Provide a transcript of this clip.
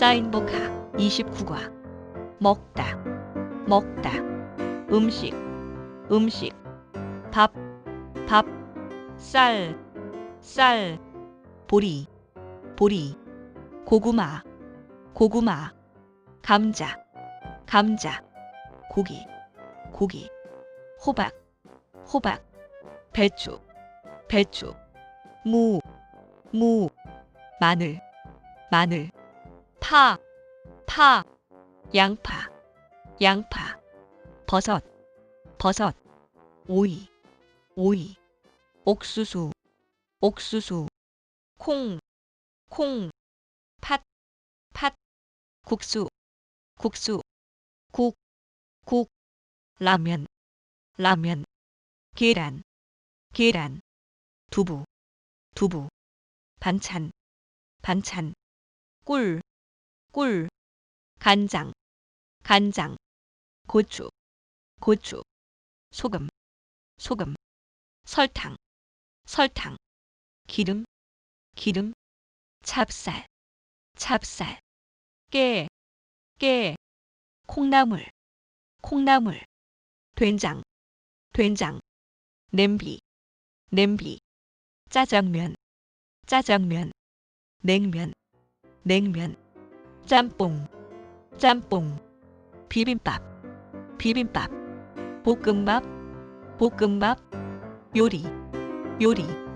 사인보카 29과. 먹다 먹다. 음식 음식. 밥 밥. 쌀 쌀. 보리 보리. 고구마 고구마. 감자 감자. 고기 고기. 호박 호박. 배추 배추. 무 무. 마늘 마늘 파 파 양파 양파 버섯 버섯 오이 오이 옥수수 옥수수 콩 콩, 팥, 팥, 국수, 국수, 국, 국, 라면, 라면, 계란, 계란, 두부, 두부, 반찬, 반찬, 꿀, 꿀, 간장, 간장, 고추, 고추, 소금, 소금, 설탕, 설탕, 기름, 기름, 찹쌀, 찹쌀, 깨, 깨, 콩나물, 콩나물, 된장, 된장, 냄비, 냄비, 짜장면, 짜장면, 냉면, 냉면, 짬뽕, 짬뽕, 비빔밥, 비빔밥, 볶음밥, 볶음밥, 요리, 요리.